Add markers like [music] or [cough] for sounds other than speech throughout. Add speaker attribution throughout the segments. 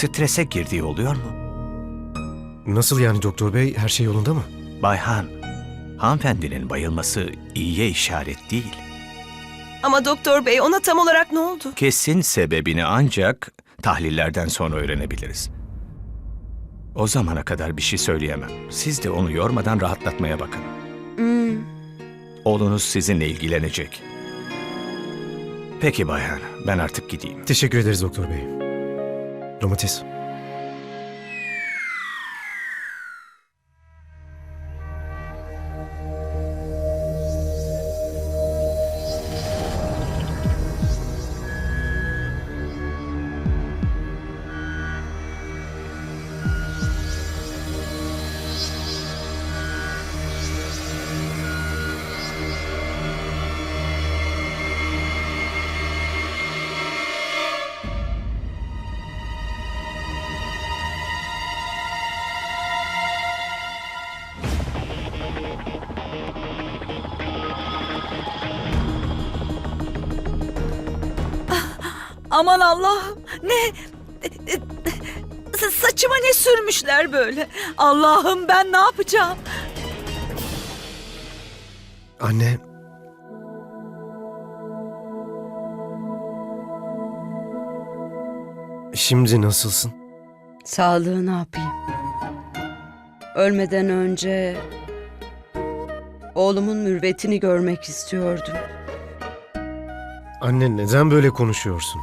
Speaker 1: strese girdiği oluyor mu?
Speaker 2: Nasıl yani doktor bey? Her şey yolunda mı?
Speaker 1: Bayhan, hanımefendinin bayılması iyiye işaret değil.
Speaker 3: Ama doktor bey ona tam olarak ne oldu?
Speaker 1: Kesin sebebini ancak tahlillerden sonra öğrenebiliriz. O zamana kadar bir şey söyleyemem. Siz de onu yormadan rahatlatmaya bakın.
Speaker 3: Hmm,
Speaker 1: Oğlunuz sizinle ilgilenecek. Peki Bayhan, ben artık gideyim.
Speaker 2: Teşekkür ederiz doktor bey. Domates.
Speaker 4: Aman Allah'ım ne? Sa- Saçıma ne sürmüşler böyle? Allah'ım ben ne yapacağım?
Speaker 2: Anne. Şimdi nasılsın?
Speaker 5: Sağlığı ne yapayım? Ölmeden önce oğlumun mürvetini görmek istiyordum.
Speaker 2: Anne neden böyle konuşuyorsun?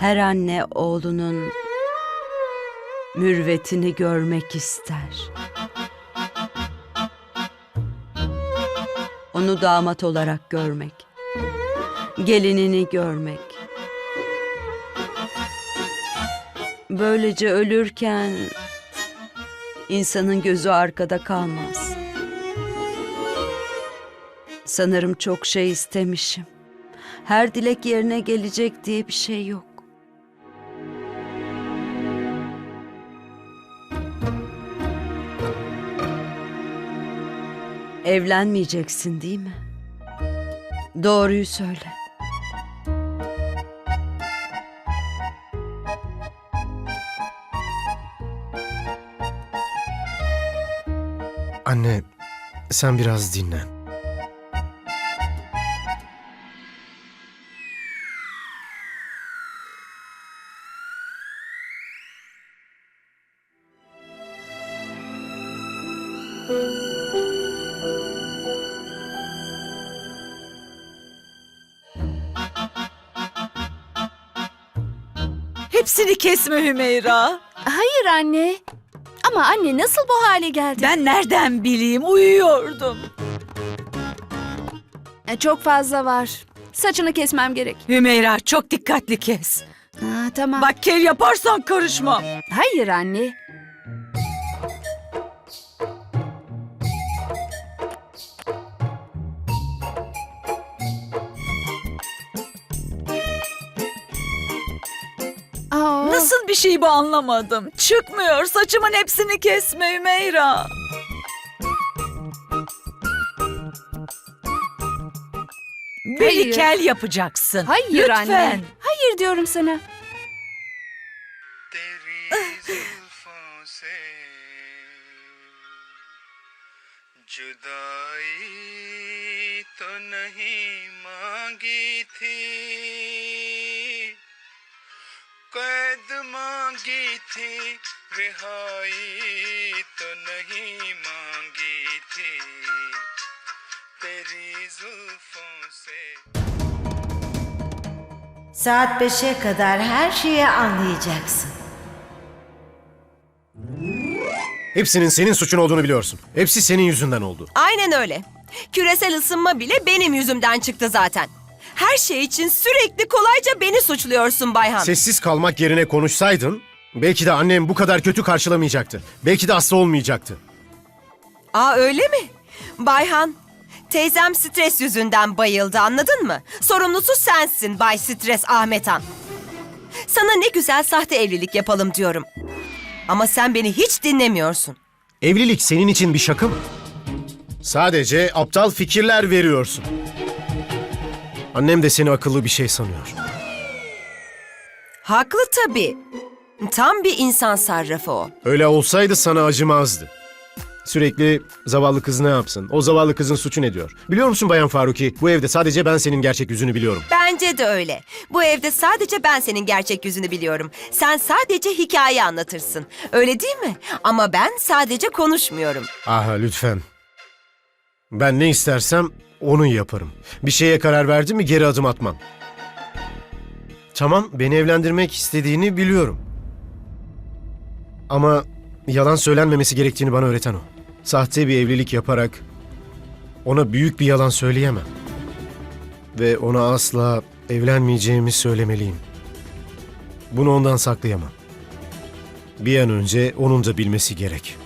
Speaker 5: Her anne oğlunun mürvetini görmek ister. Onu damat olarak görmek. Gelinini görmek. Böylece ölürken insanın gözü arkada kalmaz. Sanırım çok şey istemişim. Her dilek yerine gelecek diye bir şey yok. Evlenmeyeceksin değil mi? Doğruyu söyle.
Speaker 2: Anne sen biraz dinlen.
Speaker 4: Hepsini kesme Hümeyra.
Speaker 6: Hayır anne. Ama anne nasıl bu hale geldi?
Speaker 4: Ben nereden bileyim uyuyordum.
Speaker 6: E, Çok fazla var. Saçını kesmem gerek.
Speaker 4: Hümeyra çok dikkatli kes.
Speaker 6: Aa, tamam.
Speaker 4: Bak kel yaparsan karışmam.
Speaker 6: Hayır anne. Aa,
Speaker 4: Nasıl bir şey bu anlamadım. Çıkmıyor saçımın hepsini kesme Hümeyra. Beni
Speaker 6: Hayır.
Speaker 4: kel yapacaksın.
Speaker 6: Hayır
Speaker 4: Lütfen.
Speaker 6: anne. Hayır diyorum sana.
Speaker 7: तेरी जुल्फों से जुदाई तो नहीं मांगी थी कैद मांगी थी रिहाई तो नहीं मांगी थी तेरी जुल्फों से
Speaker 8: Saat 5'e kadar her şeyi anlayacaksın.
Speaker 2: Hepsinin senin suçun olduğunu biliyorsun. Hepsi senin yüzünden oldu.
Speaker 3: aynen öyle. Küresel ısınma bile benim yüzümden çıktı zaten. Her şey için sürekli kolayca beni suçluyorsun Bayhan.
Speaker 2: Sessiz kalmak yerine konuşsaydın Belki de annem bu kadar kötü karşılamayacaktı. Belki de hasta olmayacaktı.
Speaker 3: Aa öyle mi? Bayhan, teyzem stres yüzünden bayıldı anladın mı? Sorumlusu sensin Bay Stres Ahmet Han. Sana ne güzel sahte evlilik yapalım diyorum. Ama sen beni hiç dinlemiyorsun.
Speaker 2: Evlilik senin için bir şaka mı? Sadece aptal fikirler veriyorsun. Annem de seni akıllı bir şey sanıyor.
Speaker 3: Haklı tabii. Tam bir insan sarrafı o.
Speaker 2: Öyle olsaydı sana acımazdı. Sürekli zavallı kız ne yapsın? O zavallı kızın suçu ne diyor? Biliyor musun Bayan Faruki? Bu evde sadece ben senin gerçek yüzünü biliyorum.
Speaker 3: Bence de öyle. Bu evde sadece ben senin gerçek yüzünü biliyorum. Sen sadece hikaye anlatırsın. Öyle değil mi? Ama ben sadece konuşmuyorum.
Speaker 2: Aha lütfen. Ben ne istersem onu yaparım. Bir şeye karar verdim mi geri adım atmam. Tamam beni evlendirmek istediğini biliyorum. Ama yalan söylenmemesi gerektiğini bana öğreten o. Sahte bir evlilik yaparak ona büyük bir yalan söyleyemem. Ve ona asla evlenmeyeceğimi söylemeliyim. Bunu ondan saklayamam. Bir an önce onun da bilmesi gerek.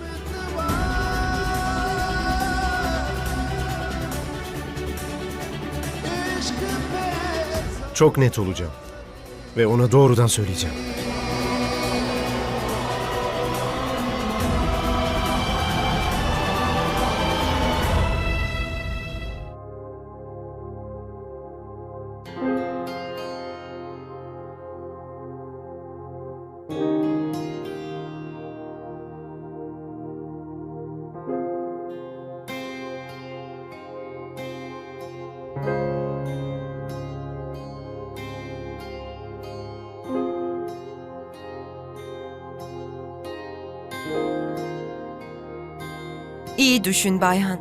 Speaker 2: Çok net olacağım. Ve ona doğrudan söyleyeceğim.
Speaker 3: Düşün Bayhan.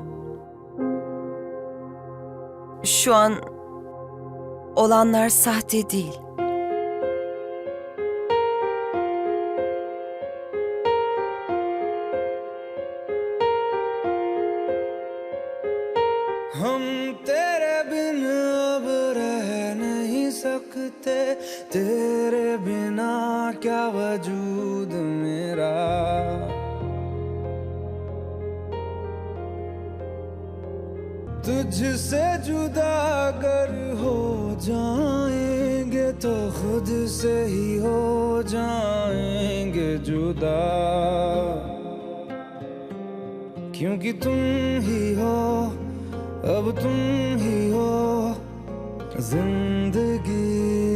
Speaker 3: Şu an olanlar sahte değil.
Speaker 7: क्योंकि तुम ही हो अब तुम ही हो ज़िंदगी।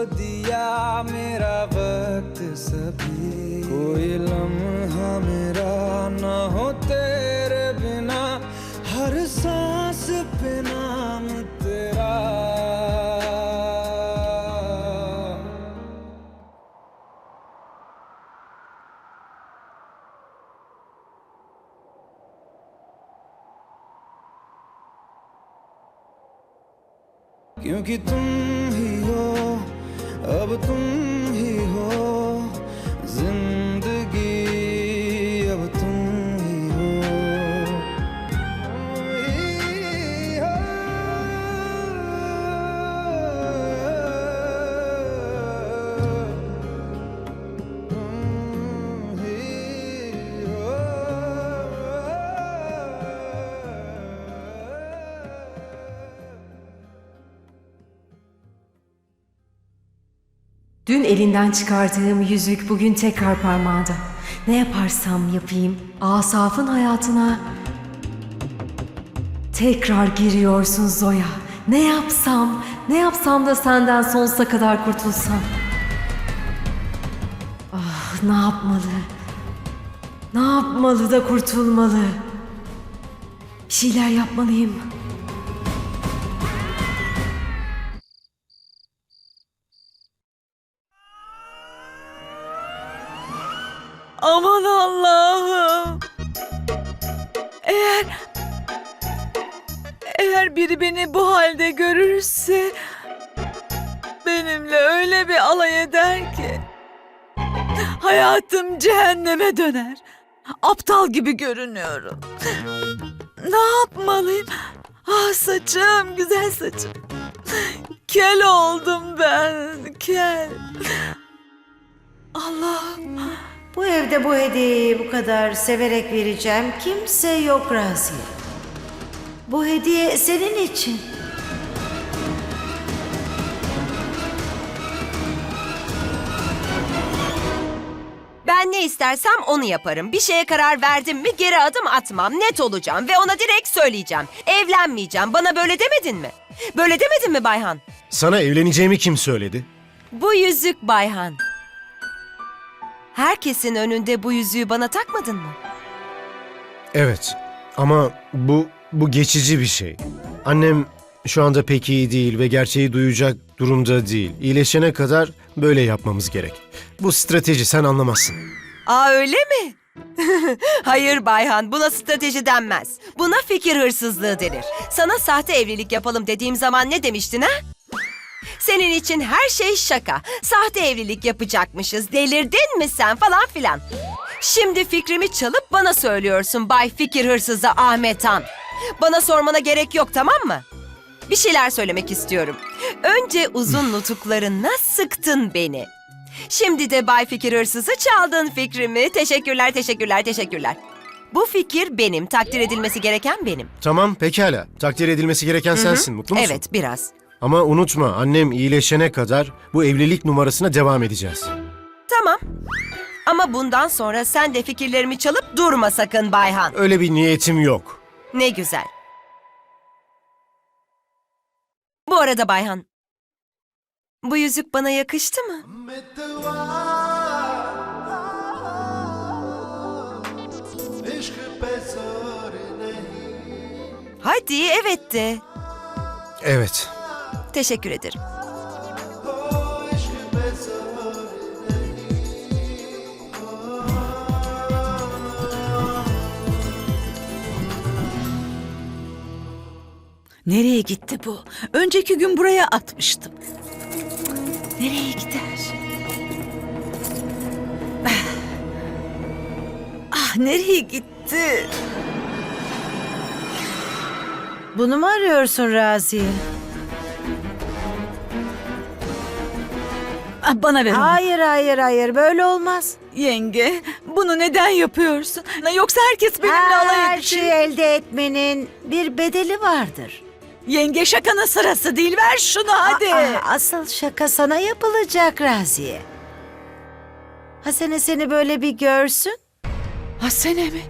Speaker 7: दिया मेरा वक्त सभी कोई लम्हा
Speaker 9: Dün elinden çıkardığım yüzük bugün tekrar parmağında. Ne yaparsam yapayım Asaf'ın hayatına tekrar giriyorsun Zoya. Ne yapsam, ne yapsam da senden sonsuza kadar kurtulsam. Ah, ne yapmalı? Ne yapmalı da kurtulmalı? Bir şeyler yapmalıyım.
Speaker 4: Aman Allah'ım. Eğer eğer biri beni bu halde görürse benimle öyle bir alay eder ki hayatım cehenneme döner. Aptal gibi görünüyorum. Ne yapmalıyım? Ah saçım, güzel saçım. Kel oldum ben, kel. Allah'ım.
Speaker 8: Bu evde bu hediyeyi bu kadar severek vereceğim kimse yok Raziye. Bu hediye senin için.
Speaker 3: Ben ne istersem onu yaparım. Bir şeye karar verdim mi geri adım atmam. Net olacağım ve ona direkt söyleyeceğim. Evlenmeyeceğim. Bana böyle demedin mi? Böyle demedin mi Bayhan?
Speaker 2: Sana evleneceğimi kim söyledi?
Speaker 3: Bu yüzük Bayhan. Herkesin önünde bu yüzüğü bana takmadın mı?
Speaker 2: Evet ama bu bu geçici bir şey. Annem şu anda pek iyi değil ve gerçeği duyacak durumda değil. İyileşene kadar böyle yapmamız gerek. Bu strateji sen anlamazsın.
Speaker 3: Aa öyle mi? [laughs] Hayır Bayhan, buna strateji denmez. Buna fikir hırsızlığı denir. Sana sahte evlilik yapalım dediğim zaman ne demiştin ha? Senin için her şey şaka. Sahte evlilik yapacakmışız. Delirdin mi sen falan filan. Şimdi fikrimi çalıp bana söylüyorsun Bay Fikir Hırsızı Ahmet Han. Bana sormana gerek yok tamam mı? Bir şeyler söylemek istiyorum. Önce uzun nutuklarınla sıktın beni. Şimdi de Bay Fikir Hırsızı çaldın fikrimi. Teşekkürler, teşekkürler, teşekkürler. Bu fikir benim, takdir edilmesi gereken benim.
Speaker 2: Tamam pekala. Takdir edilmesi gereken sensin. Mutlu musun?
Speaker 3: Evet, biraz.
Speaker 2: Ama unutma annem iyileşene kadar bu evlilik numarasına devam edeceğiz.
Speaker 3: Tamam. Ama bundan sonra sen de fikirlerimi çalıp durma sakın Bayhan.
Speaker 2: Öyle bir niyetim yok.
Speaker 3: Ne güzel. Bu arada Bayhan, bu yüzük bana yakıştı mı? Hadi evet de.
Speaker 2: Evet.
Speaker 3: Teşekkür ederim.
Speaker 4: Nereye gitti bu? Önceki gün buraya atmıştım. Nereye gider? Ah nereye gitti?
Speaker 8: Bunu mu arıyorsun Raziye?
Speaker 4: Ah, bana ver onu.
Speaker 8: Hayır hayır hayır böyle olmaz.
Speaker 4: Yenge bunu neden yapıyorsun? Yoksa herkes benimle alay
Speaker 8: Her
Speaker 4: edecek.
Speaker 8: şeyi elde etmenin bir bedeli vardır.
Speaker 4: Yenge şakanın sırası değil ver şunu hadi.
Speaker 8: Aa, asıl şaka sana yapılacak Raziye. Hasene seni böyle bir görsün.
Speaker 4: Hasene mi?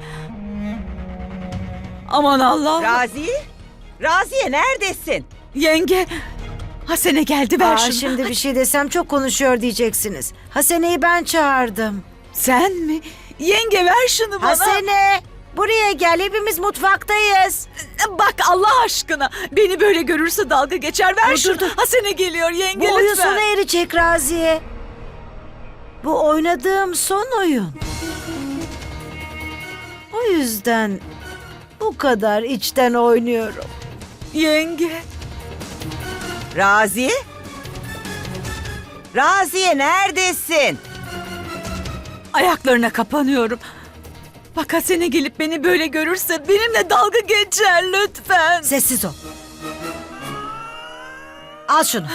Speaker 4: Aman Allah.
Speaker 10: Raziye? Raziye neredesin?
Speaker 4: Yenge. Hasene geldi ver
Speaker 8: Aa,
Speaker 4: şunu.
Speaker 8: şimdi bir şey desem çok konuşuyor diyeceksiniz. Hasene'yi ben çağırdım.
Speaker 4: Sen mi? Yenge ver şunu bana.
Speaker 8: Hasene buraya gel hepimiz mutfaktayız.
Speaker 4: Bak Allah aşkına. Beni böyle görürse dalga geçer. Ver
Speaker 8: Dur,
Speaker 4: şunu.
Speaker 8: dur, dur.
Speaker 4: Hasene geliyor yenge
Speaker 8: Bu oyun
Speaker 4: lütfen.
Speaker 8: sona erecek Raziye. Bu oynadığım son oyun. O yüzden bu kadar içten oynuyorum.
Speaker 4: Yenge.
Speaker 10: Raziye? Raziye neredesin?
Speaker 4: Ayaklarına kapanıyorum. Bak Hasene gelip beni böyle görürse benimle dalga geçer lütfen.
Speaker 8: Sessiz ol. Al şunu.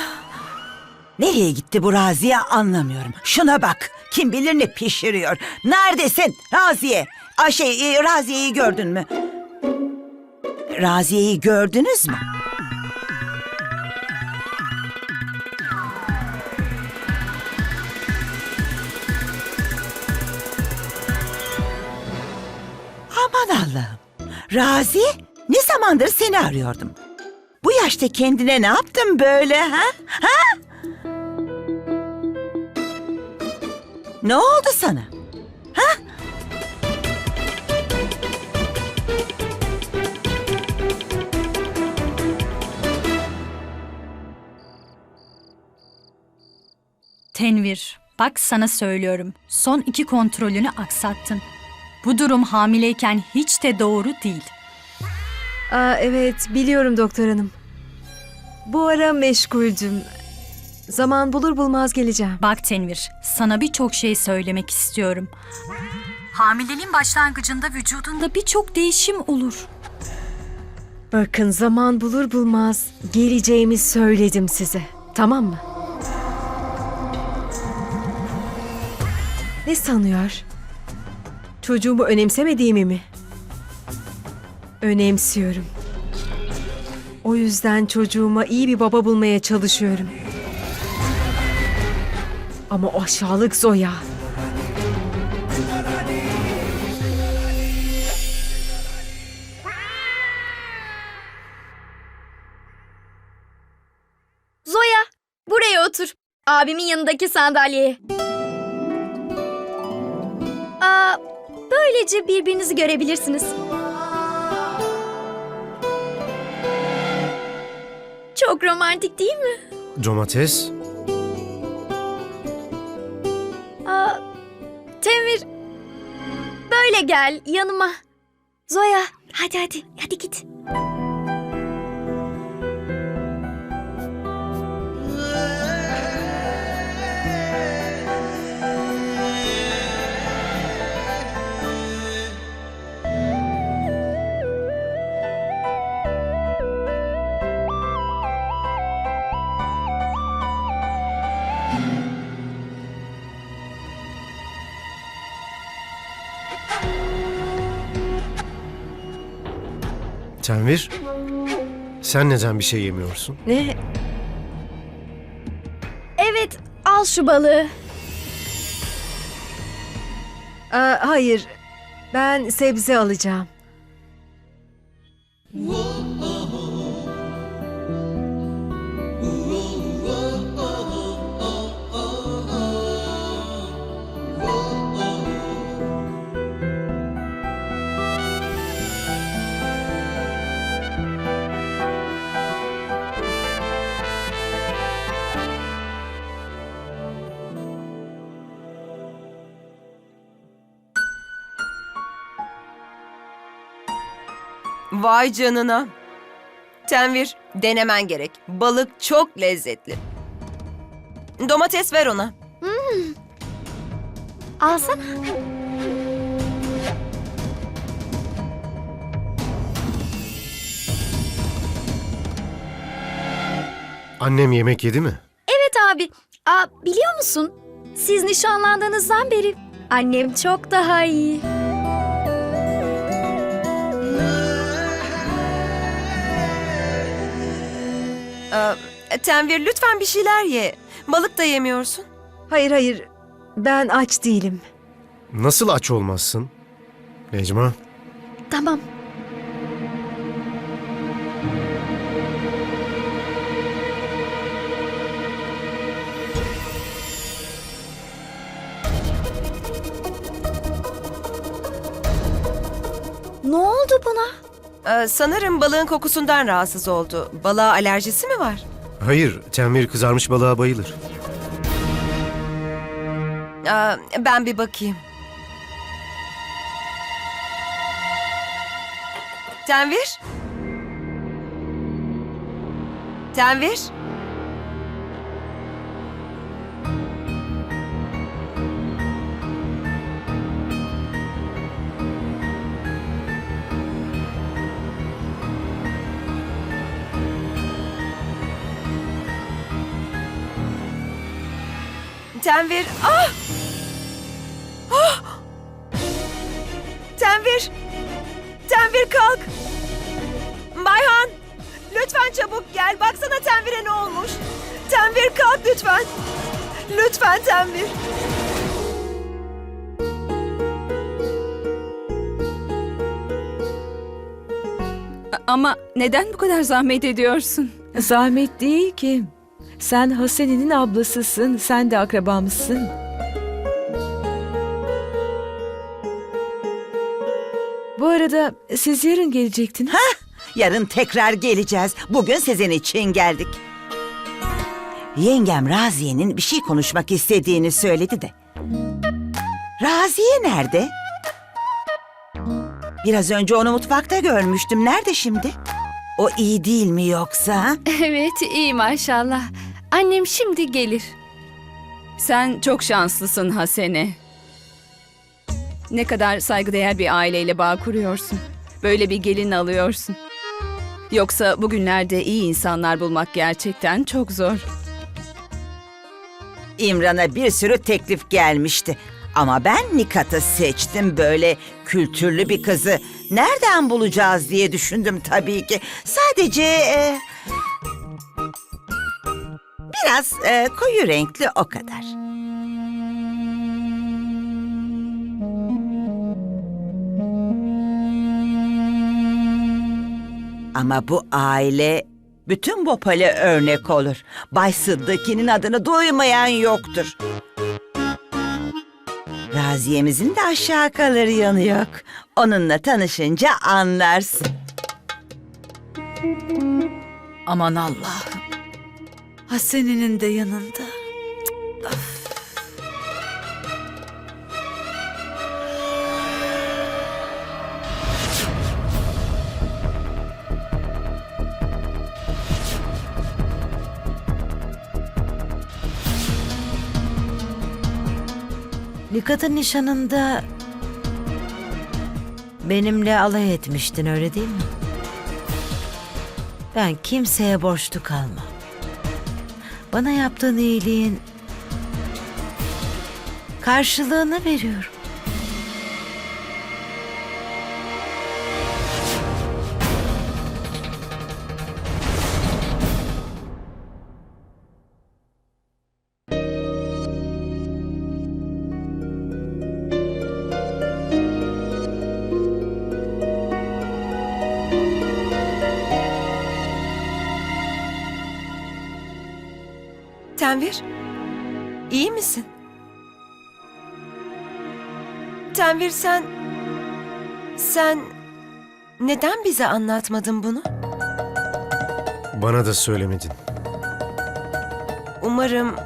Speaker 10: Nereye gitti bu Raziye anlamıyorum. Şuna bak. Kim bilir ne pişiriyor. Neredesin Raziye? Ay şey e, Raziye'yi gördün mü? Raziye'yi gördünüz mü? Aman Allah'ım. Raziye ne zamandır seni arıyordum. Bu yaşta kendine ne yaptın böyle ha? Ha? Ne oldu sana?
Speaker 11: Tenvir, bak sana söylüyorum. Son iki kontrolünü aksattın. Bu durum hamileyken hiç de doğru değil.
Speaker 9: Aa, evet biliyorum doktor hanım. Bu ara meşguldüm. Zaman bulur bulmaz geleceğim.
Speaker 11: Bak Tenvir, sana birçok şey söylemek istiyorum. Hamileliğin başlangıcında vücudunda birçok değişim olur.
Speaker 9: Bakın zaman bulur bulmaz geleceğimi söyledim size. Tamam mı? Ne sanıyor? Çocuğumu önemsemediğimi mi? Önemsiyorum. O yüzden çocuğuma iyi bir baba bulmaya çalışıyorum. Ama o aşağılık Zoya.
Speaker 6: Zoya, buraya otur. Abimin yanındaki sandalyeye. Böylece birbirinizi görebilirsiniz. Çok romantik değil mi?
Speaker 2: Domates,
Speaker 6: Aa, Temir, böyle gel yanıma. Zoya, hadi hadi, hadi git.
Speaker 2: Tenvir. Sen neden bir şey yemiyorsun?
Speaker 9: Ne?
Speaker 6: Evet, al şu balığı.
Speaker 9: Aa, hayır. Ben sebze alacağım.
Speaker 3: Vay canına. Tenvir, denemen gerek. Balık çok lezzetli. Domates ver ona.
Speaker 6: Alsana.
Speaker 2: Annem yemek yedi mi?
Speaker 6: Evet abi. Aa, biliyor musun? Siz nişanlandığınızdan beri annem çok daha iyi.
Speaker 3: Ee, Tenvir lütfen bir şeyler ye. Balık da yemiyorsun.
Speaker 9: Hayır hayır. Ben aç değilim.
Speaker 2: Nasıl aç olmazsın? Necma,
Speaker 6: Tamam.
Speaker 3: Ee, sanırım balığın kokusundan rahatsız oldu. Balığa alerjisi mi var?
Speaker 2: hayır. Tenvir kızarmış balığa bayılır.
Speaker 3: Aa, ben bir bakayım. Tenvir? Tenvir? Tenvir. Ah! Ah! Tenvir. Tenvir kalk. Bayhan. Lütfen çabuk gel. Baksana Tenvir'e ne olmuş. Tenvir kalk lütfen. Lütfen Tenvir.
Speaker 12: Ama neden bu kadar zahmet ediyorsun?
Speaker 13: Zahmet değil ki. Sen Hasene'nin ablasısın, sen de akrabamızsın. Bu arada siz yarın gelecektiniz.
Speaker 10: Yarın tekrar geleceğiz. Bugün sizin için geldik. Yengem Raziye'nin bir şey konuşmak istediğini söyledi de. Raziye nerede? Biraz önce onu mutfakta görmüştüm. Nerede şimdi? O iyi değil mi yoksa? [laughs]
Speaker 12: Evet, iyi maşallah. Annem şimdi gelir. Sen çok şanslısın Hasene. Ne kadar saygıdeğer bir aileyle bağ kuruyorsun. Böyle bir gelin alıyorsun. Yoksa bugünlerde iyi insanlar bulmak gerçekten çok zor.
Speaker 10: İmran'a bir sürü teklif gelmişti. Ama ben Nikat'ı seçtim böyle kültürlü bir kızı. Nereden bulacağız diye düşündüm tabii ki. Sadece... e, biraz e, koyu renkli o kadar. Ama bu aile bütün Bopal'e örnek olur. Bay Sıddıki'nin adını duymayan yoktur. Raziyemizin de aşağı kalır yanı yok. Onunla tanışınca anlarsın.
Speaker 4: Aman Allah'ım. Hasene'nin de yanında.
Speaker 8: Nikat'ın nişanında benimle alay etmiştin öyle değil mi? Ben kimseye borçlu kalmam. Bana yaptığın iyiliğin karşılığını veriyorum.
Speaker 3: Tenvir, iyi misin? Tenvir sen... Sen neden bize anlatmadın bunu?
Speaker 2: Bana da söylemedin.
Speaker 3: Umarım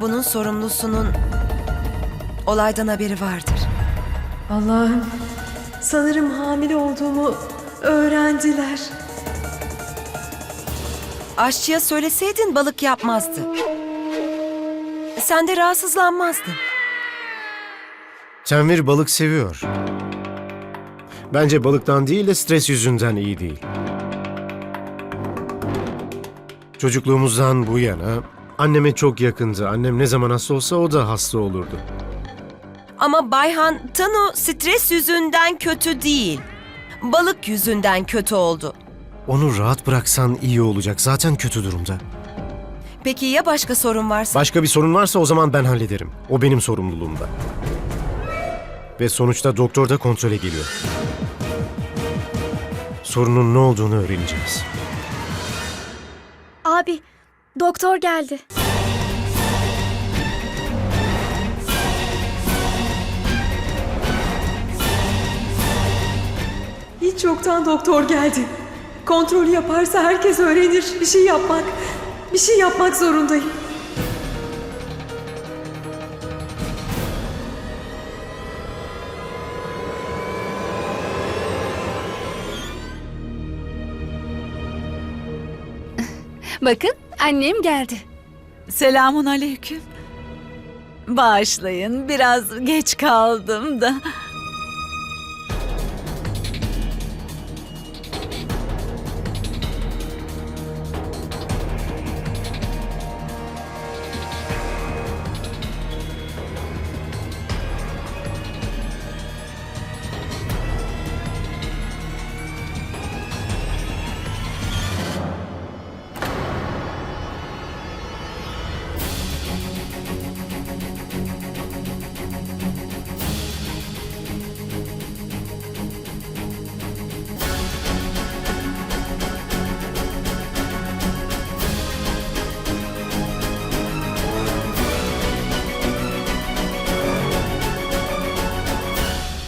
Speaker 3: bunun sorumlusunun olaydan haberi vardır.
Speaker 9: Allah'ım sanırım hamile olduğumu öğrendiler.
Speaker 3: Aşçıya söyleseydin balık yapmazdı. Sen de rahatsızlanmazdın.
Speaker 2: Tenvir balık seviyor. Bence balıktan değil de stres yüzünden iyi değil. Çocukluğumuzdan bu yana anneme çok yakındı. Annem ne zaman hasta olsa o da hasta olurdu.
Speaker 3: Ama Bayhan Tanu stres yüzünden kötü değil. Balık yüzünden kötü oldu.
Speaker 2: Onu rahat bıraksan iyi olacak. Zaten kötü durumda.
Speaker 3: Peki ya başka sorun varsa?
Speaker 2: Başka bir sorun varsa o zaman ben hallederim. O benim sorumluluğumda. Ve sonuçta doktor da kontrole geliyor. Sorunun ne olduğunu öğreneceğiz.
Speaker 6: Abi, doktor geldi.
Speaker 9: Hiç yoktan doktor geldi. Kontrolü yaparsa herkes öğrenir. Bir şey yapmak, bir şey yapmak zorundayım. [laughs]
Speaker 12: Bakın annem geldi.
Speaker 4: Selamun aleyküm. Bağışlayın biraz geç kaldım da.